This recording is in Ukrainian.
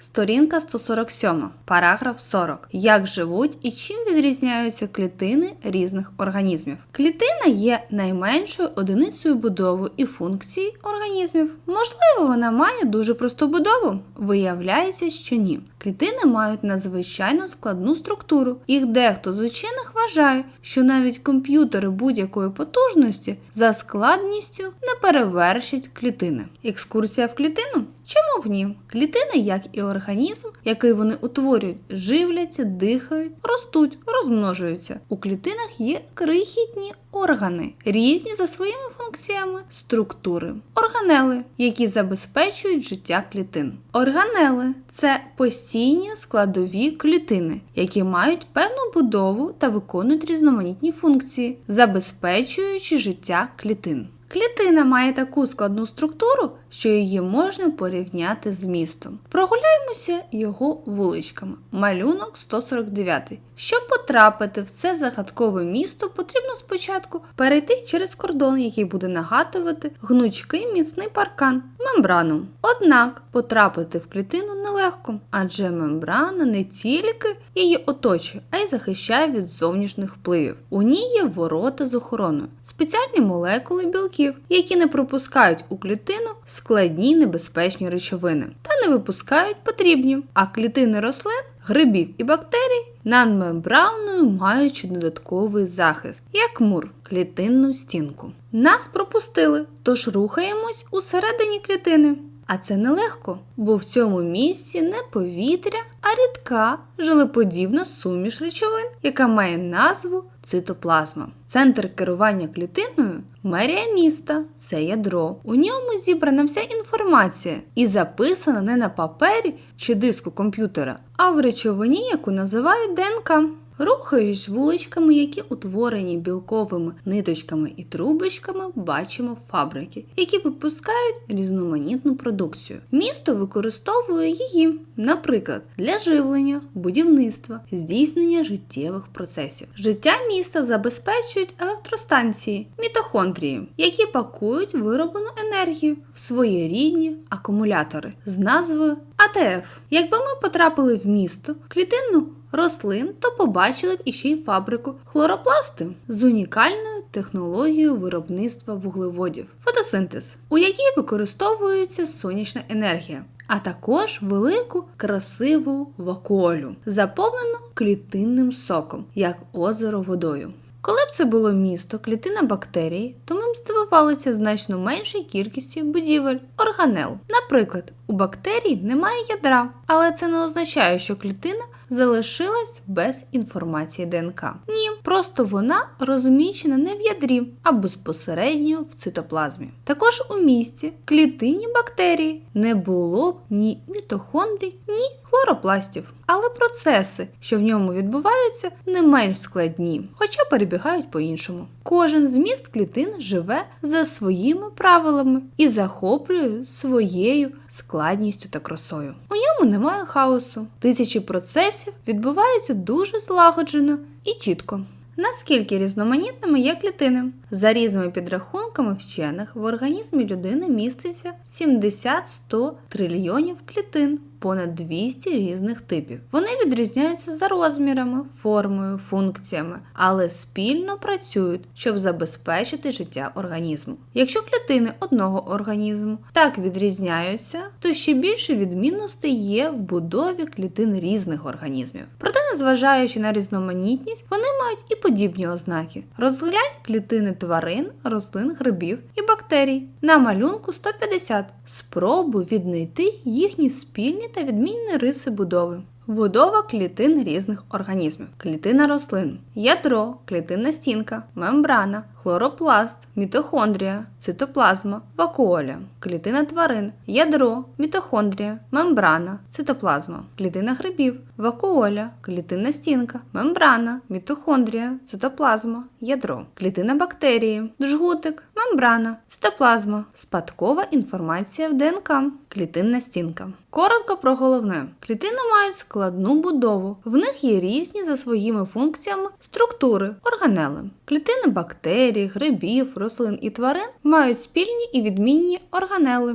Сторінка 147, параграф 40. Як живуть і чим відрізняються клітини різних організмів? Клітина є найменшою одиницею будови і функцій організмів. Можливо, вона має дуже просту будову. Виявляється, що ні. Клітини мають надзвичайно складну структуру. Їх дехто з учених вважає, що навіть комп'ютери будь-якої потужності за складністю не перевершать клітини. Екскурсія в клітину? Чому б ні? Клітини, як і організм, який вони утворюють, живляться, дихають, ростуть, розмножуються. У клітинах є крихітні органи, різні за своїми функціями структури, органели, які забезпечують життя клітин. Органели це постійні складові клітини, які мають певну будову та виконують різноманітні функції, забезпечуючи життя клітин. Клітина має таку складну структуру, що її можна порівняти з містом. Прогуляємося його вуличками. Малюнок 149. Щоб потрапити в це загадкове місто, потрібно спочатку перейти через кордон, який буде нагадувати гнучкий міцний паркан мембрану. Однак потрапити в клітину нелегко, адже мембрана не тільки її оточує, а й захищає від зовнішніх впливів. У ній є ворота з охороною, спеціальні молекули білків, які не пропускають у клітину складні небезпечні речовини та не випускають потрібні. А клітини рослин, грибів і бактерій над мембраною маючи додатковий захист, як мур, клітинну стінку. Нас пропустили, тож рухаємось усередині клітини. А це нелегко, бо в цьому місці не повітря, а рідка жилеподібна суміш речовин, яка має назву цитоплазма. Центр керування клітиною мерія міста це ядро. У ньому зібрана вся інформація і записана не на папері чи диску комп'ютера, а в речовині, яку називають ДНК. Рухаючись вуличками, які утворені білковими ниточками і трубочками, бачимо фабрики, які випускають різноманітну продукцію. Місто використовує її, наприклад, для живлення, будівництва, здійснення життєвих процесів. Життя міста забезпечують електростанції, мітохондрії, які пакують вироблену енергію в своєрідні акумулятори з назвою АТФ. Якби ми потрапили в місто, клітинну рослин, то побачили б іще й фабрику хлоропласти з унікальною технологією виробництва вуглеводів, фотосинтез, у якій використовується сонячна енергія. А також велику красиву вакуолю, заповнену клітинним соком, як озеро водою. Коли б це було місто, клітина бактерій, то ми б здивувалися значно меншою кількістю будівель, органел. Наприклад, у бактерій немає ядра, але це не означає, що клітина залишилась без інформації ДНК. Ні, просто вона розміщена не в ядрі, а безпосередньо в цитоплазмі. Також у місті клітині бактерії не було б ні мітохондрій, ні хлоропластів. Але процеси, що в ньому відбуваються, не менш складні, хоча перебігають по-іншому. Кожен зміст клітин живе за своїми правилами і захоплює своєю складністю та красою. У ньому немає хаосу. Тисячі процесів відбуваються дуже злагоджено і чітко. Наскільки різноманітними є клітини? За різними підрахунками вчених в організмі людини міститься 70-100 трильйонів клітин, понад 200 різних типів. Вони відрізняються за розмірами, формою, функціями, але спільно працюють, щоб забезпечити життя організму. Якщо клітини одного організму так відрізняються, то ще більше відмінностей є в будові клітин різних організмів. Проте, незважаючи на різноманітність, вони мають і подібні ознаки. Розглянь клітини тварин, рослин, грибів і бактерій. На малюнку 150. Спробуй віднайти їхні спільні та відмінні риси будови. Будова клітин різних організмів: клітина рослин, ядро, клітинна стінка, мембрана, хлоропласт, мітохондрія, цитоплазма, вакуоля, клітина тварин, ядро, мітохондрія, мембрана, цитоплазма, клітина грибів, вакуоля, клітинна стінка, мембрана, мітохондрія, цитоплазма, ядро, клітина бактерії, джгутик, мембрана, цитоплазма, спадкова інформація в ДНК, клітинна стінка. Коротко про головне: клітини мають складну будову. В них є різні за своїми функціями структури, органели. Клітини бактерій, грибів, рослин і тварин мають спільні і відмінні органели.